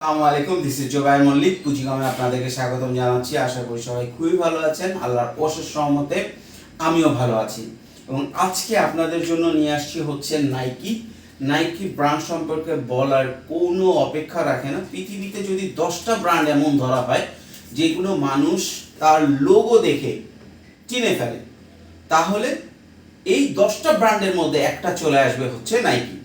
আসসালামু আলাইকুম this is Zobai Mallick পুঁজিগামে আপনাদেরকে স্বাগতম জানাচ্ছি। আশা করি সবাই খুবই ভালো আছেন, আল্লাহর অশেষ সহমতে আমিও ভালো আছি। এবং আজকে আপনাদের জন্য নিয়ে আসছি হচ্ছে নাইকি নাইকি ব্র্যান্ড সম্পর্কে বলার কোনো অপেক্ষা রাখে না। পৃথিবীতে যদি দশটা ব্র্যান্ড এমন ধরা হয়, যেগুলো মানুষ তার লোগো দেখে কিনে ফেলে, তাহলে এই দশটা ব্র্যান্ডের মধ্যে একটা চলে আসবে হচ্ছে নাইকি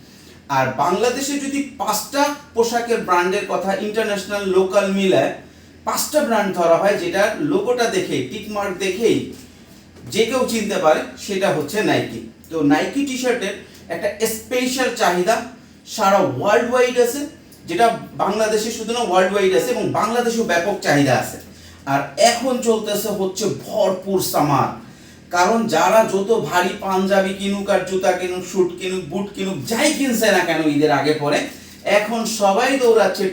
আর বাংলাদেশে যদি পাঁচটা পোশাকের ব্র্যান্ডের কথা ইন্টারন্যাশনাল লোকাল মিলায়, পাঁচটা ব্র্যান্ড ধরা হয় যেটা লোগোটা দেখে টিকমার্ক দেখেই যে কেউ চিনতে পারে, সেটা হচ্ছে নাইকি তো নাইকি টি শার্টের একটা স্পেশাল চাহিদা, সারা ওয়ার্ল্ড ওয়াইড আছে, যেটা বাংলাদেশে শুধু না ওয়ার্ল্ড ওয়াইড আছে এবং বাংলাদেশেও ব্যাপক চাহিদা আছে। আর এখন চলতেছে হচ্ছে ভরপুর সামার কারণ যারা যত ভারী পাঞ্জাবি কিনুক আর জুতা কিনুক শুট কিনুক বুট কিনুক, যাই কিনছে না কেন ঈদের আগে পরে, এখন সবাই দৌড়াচ্ছে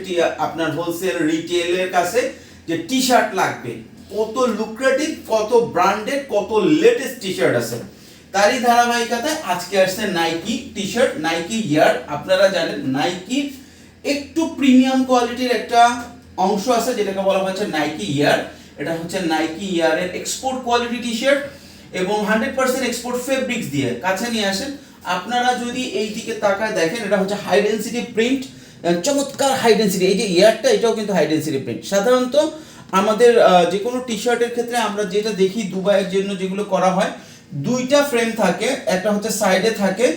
আপনার হোলসেল রিটেলের কাছে যে টি শার্ট লাগবে। কত লুক্রেটিভ কত ব্র্যান্ডেড কত লেটেস্ট টি শার্ট আছে। তারই ধারাবাহিকতায় আজকে আসছে Nike T shirt Nike air আপনারা জানেন নাইকি একটু প্রিমিয়াম কোয়ালিটির একটা অংশ আছে, যেটাকে বলা হচ্ছে নাইকি ইয়ার এটা হচ্ছে নাইকি ইয়ারের এক্সপোর্ট কোয়ালিটি টি শার্ট এবং হান্ড্রেড পার্সেন্ট এক্সপোর্ট ফেব্রিক্স দিয়ে কাছে নিয়ে আসেন। আপনারা যদি এই দিকে তাকায় দেখেন, এটা হচ্ছে হাই ডেন্সিটি প্রিন্ট চমৎকার হাই ডেন্সিটি এই যে ইয়ারটা, এটাও কিন্তু হাই ডেন্সিটি প্রিন্ট সাধারণত আমাদের যে কোনো টি শার্টের ক্ষেত্রে আমরা যেটা দেখি দুবাইয়ের জন্য যেগুলো করা হয়, দুইটা ফ্রেম থাকে, একটা হচ্ছে সাইডে থাকে।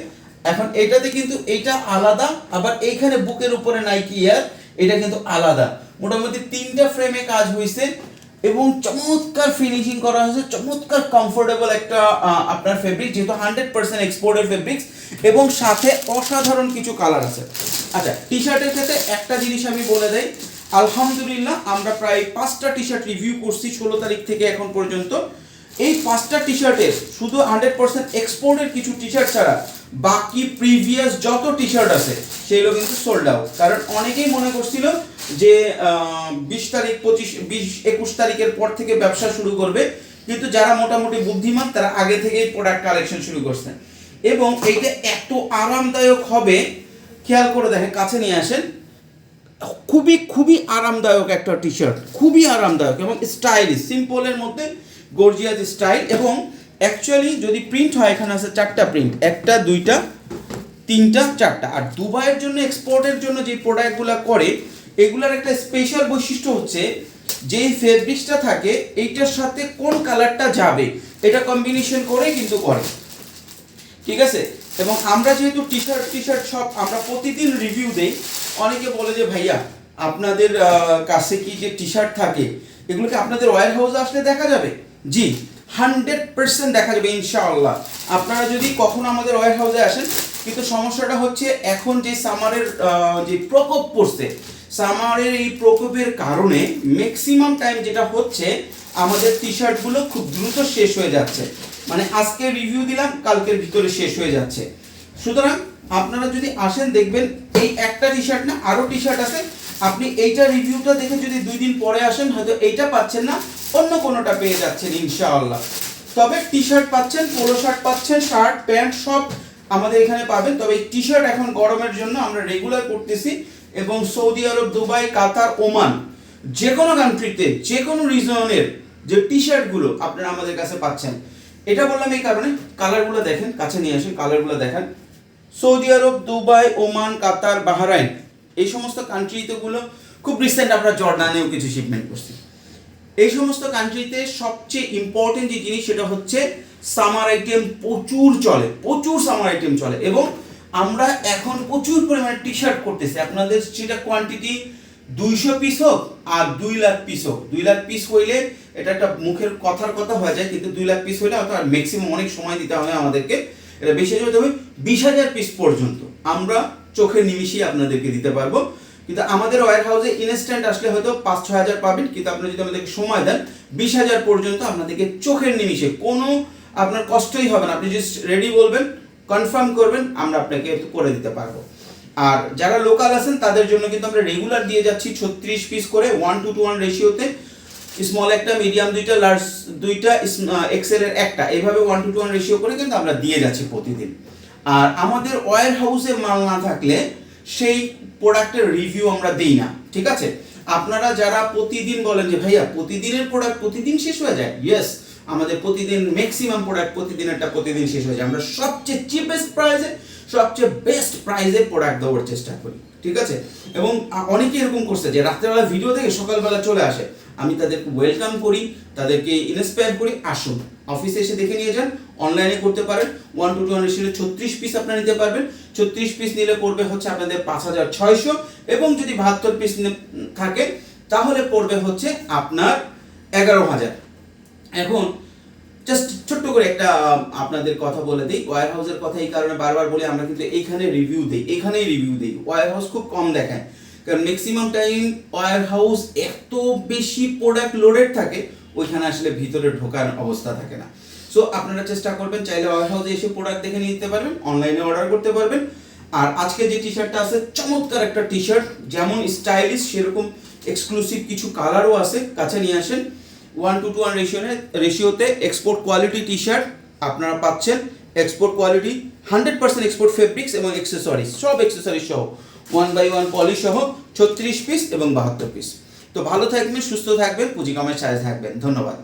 এখন এটাতে কিন্তু এটা আলাদা, আবার এইখানে বুকের উপরে নাইকি ইয়ার এটা কিন্তু আলাদা। মোটামুটি তিনটা ফ্রেমে কাজ হয়েছে এবং চমৎকার ফিনিশিং করা হয়েছে, চমৎকার কমফোর্টেবল একটা আপনার ফেব্রিক যেহেতু হান্ড্রেড পার্সেন্ট এক্সপোর্টের ফেব্রিক্স এবং সাথে অসাধারণ কিছু কালার আছে। আচ্ছা টি শার্টের ক্ষেত্রে একটা জিনিস আমি বলে দেই, আলহামদুলিল্লাহ আমরা প্রায় পাঁচটা টি শার্ট রিভিউ করছি ষোলো তারিখ থেকে এখন পর্যন্ত। এই পাঁচটা টি শার্টের শুধু হান্ড্রেড পার্সেন্ট এক্সপোর্টের কিছু টি শার্ট ছাড়া বাকি প্রিভিয়াস যত টি শার্ট আছে, সেগুলো কিন্তু সোল্ড আউট কারণ অনেকেই মনে করছিল যে বিশ তারিখ, পঁচিশ, বিশ, একুশ তারিখের পর থেকে ব্যবসা শুরু করবে। কিন্তু যারা মোটামুটি বুদ্ধিমান, তারা আগে থেকেই প্রোডাক্ট কালেকশন শুরু করছেন এবং এইটা এত আরামদায়ক হবে, খেয়াল করে দেখেন, কাছে নিয়ে আসেন, খুবই খুবই আরামদায়ক একটা টি শার্ট খুবই আরামদায়ক এবং স্টাইলিশ সিম্পলের মধ্যে গর্জিয়াস স্টাইল এবং অ্যাকচুয়ালি যদি প্রিন্ট হয়, এখানে আছে চারটা প্রিন্ট একটা, দুইটা, তিনটা, চারটা। আর দুবাইয়ের জন্য এক্সপোর্টের জন্য যে প্রোডাক্টগুলো করে এগুলার একটা স্পেশাল বৈশিষ্ট্য হচ্ছে, যেই ফেব্রিক্সটা থাকে, এইটার সাথে কোন কালারটা যাবে, এটা কম্বিনেশন করে কিন্তু করে। ঠিক আছে? এবং আমরা যেহেতু টি শার্ট টি শার্ট সব আমরা প্রতিদিন রিভিউ দেই, অনেকে বলে যে, ভাইয়া, আপনাদের কাছে কি যে টি শার্ট থাকে এগুলোকে আপনাদের ওয়ার হাউসে আসলে দেখা যাবে? জি হান্ড্রেড পার্সেন্ট দেখা যাবে, ইনশাআল্লাহ। আপনারা যদি কখনো আমাদের ওয়ার হাউসে আসেন, কিন্তু সমস্যাটা হচ্ছে এখন যে সামারের যে প্রকোপ পড়ছে সামারের এই প্রকোপের কারণে ম্যাক্সিমাম টাইম যেটা হচ্ছে, আমাদের টি শার্টগুলো খুব দ্রুত শেষ হয়ে যাচ্ছে। মানে আজকে রিভিউ দিলাম, কালকের ভিতরে শেষ হয়ে যাচ্ছে। সুতরাং আপনারা যদি আসেন, দেখবেন এই একটা টি শার্ট না আরও টি শার্ট আছে। আপনি এইটা রিভিউটা দেখে যদি দুই দিন পরে আসেন, হয়তো এইটা পাচ্ছেন না, অন্য কোনোটা পেয়ে যাচ্ছেন, ইনশাআল্লাহ। তবে টি শার্ট পাচ্ছেন পোলো শার্ট পাচ্ছেন শার্ট প্যান্ট সব আমাদের এখানে পাবেন। তবে টি শার্ট এখন গরমের জন্য আমরা রেগুলার করতেছি এবং সৌদি আরব, দুবাই, কাতার, ওমান যে কোনো কান্ট্রিতে যে কোনো রিজনের যে টি শার্টগুলো আপনারা আমাদের কাছে পাচ্ছেন, এটা বললাম এই কারণে কালারগুলো দেখেন, কাছে নিয়ে আসেন কালারগুলো দেখেন। সৌদি আরব, দুবাই, ওমান, কাতার, বাহরাইন, এই সমস্ত কান্ট্রিতেগুলো খুব রিসেন্ট আমরা জর্ডানেও কিছু শিপমেন্ট করছি। এই সমস্ত কান্ট্রিতে সবচেয়ে ইম্পর্টেন্ট যে জিনিস সেটা হচ্ছে সামার আইটেম প্রচুর চলে, প্রচুর সামার আইটেম চলে এবং আমরা এখন প্রচুর পরিমাণে টি শার্ট করতেছি। আপনাদের সেটা কোয়ান্টিটি দুইশো পিস হোক আর দুই লাখ পিস হোক। দুই লাখ পিস হইলে এটা একটা মুখের কথার কথা হয়ে যায়, কিন্তু দুই লাখ পিস হইলে হয়তো আর ম্যাক্সিমাম অনেক সময় দিতে হবে আমাদেরকে। এটা বেশি হতে হবে বিশ হাজার পিস পর্যন্ত। আমরা চোখের নিমিশেই আপনাদেরকে দিতে পারব। কিন্তু আমাদের ওয়ার হাউসে ইনস্ট্যান্ট আসলে হয়তো পাঁচ, ছয় হাজার পাবেন, কিন্তু আপনি যদি আমাদেরকে সময় দেন, বিশ হাজার পর্যন্ত আপনাদেরকে চোখের নিমিশে কোনো আপনার কষ্টই হবে না। আপনি জাস্ট রেডি বলবেন কনফার্ম করবেন, আমরা আপনাকে করে দিতে পারব। আর যারা লোকাল আছেন, তাদের জন্য কিন্তু আমরা রেগুলার দিয়ে যাচ্ছি ছত্রিশ পিস করে ওয়ান টু টু ওয়ান রেশিওতে স্মল একটা মিডিয়াম দুইটা লার্জ দুইটা এক্সেল এর একটা। এভাবে one two two one ratio করে কিন্তু আমরা দিয়ে যাচ্ছি প্রতিদিন। আর আমাদের ওয়ার হাউসে মাল না থাকলে সেই প্রোডাক্টের রিভিউ আমরা দিই না, ঠিক আছে? আপনারা যারা প্রতিদিন বলেন যে, ভাইয়া, প্রতিদিনের প্রোডাক্ট প্রতিদিন শেষ হয়ে যায়? ইয়েস আমাদের প্রতিদিন ম্যাক্সিমাম প্রোডাক্ট প্রতিদিন একটা প্রতিদিন শেষ হয়ে যায়। আমরা সবচেয়ে চিপেস্ট প্রাইসে সবচেয়ে বেস্ট প্রাইসে প্রোডাক্ট দেওয়ার চেষ্টা করি। ঠিক আছে? এবং অনেকে এরকম করছে যে রাত্রেবেলা ভিডিও দেখে সকালবেলা চলে আসে। আমি তাদেরকে ওয়েলকাম করি, তাদেরকে ইন্সপায়ার করি, আসুন। অফিসে এসে দেখে নিয়ে যান অনলাইনে করতে পারেন। ওয়ান টু টু রেশিও ছত্রিশ পিস আপনারা নিতে পারবেন। ছত্রিশ পিস নিলে পড়বে হচ্ছে আপনাদের পাঁচ হাজার ছয়শো এবং যদি বাহাত্তর পিস থাকে, তাহলে পড়বে হচ্ছে আপনার এগারো হাজার। এখন জাস্ট ছোট্ট করে একটা আপনাদের কথা বলে দিই। ওয়ার হাউসের কথা এই কারণে বারবার বলি, আমরা কিন্তু এইখানে রিভিউ দিই এখানেই রিভিউ দিই। ওয়ার হাউস খুব কম দেখায় কারণ ম্যাক্সিমাম টাইম ওয়ার হাউস এত বেশি প্রোডাক্ট লোডেড থাকে, ওইখানে আসলে ভিতরে ঢোকার অবস্থা থাকে না। সো আপনারা চেষ্টা করবেন, চাইলে ওয়ার হাউসে এসে প্রোডাক্ট দেখে নিতে পারবেন অনলাইনে অর্ডার করতে পারবেন। আর আজকে যে টি শার্টটা আছে, চমৎকার একটা টি শার্ট যেমন স্টাইলিশ সেরকম এক্সক্লুসিভ কিছু কালারও আছে, কাছে নিয়ে আসেন। ওয়ান টু টু ওয়ান রেশিওনে রেশিওতে এক্সপোর্ট কোয়ালিটি টি শার্ট আপনারা পাচ্ছেন। Export quality hundred percent export fabrics এবং অ্যাক্সেসরিজ সব অ্যাক্সেসরিজ সহ। ওয়ান বাই ওয়ান পলি সহ, ছত্রিশ পিস এবং বাহাত্তর পিস তো ভালো থাকবেন, সুস্থ থাকবেন, পুঁজি কমের সাথে থাকবেন। ধন্যবাদ।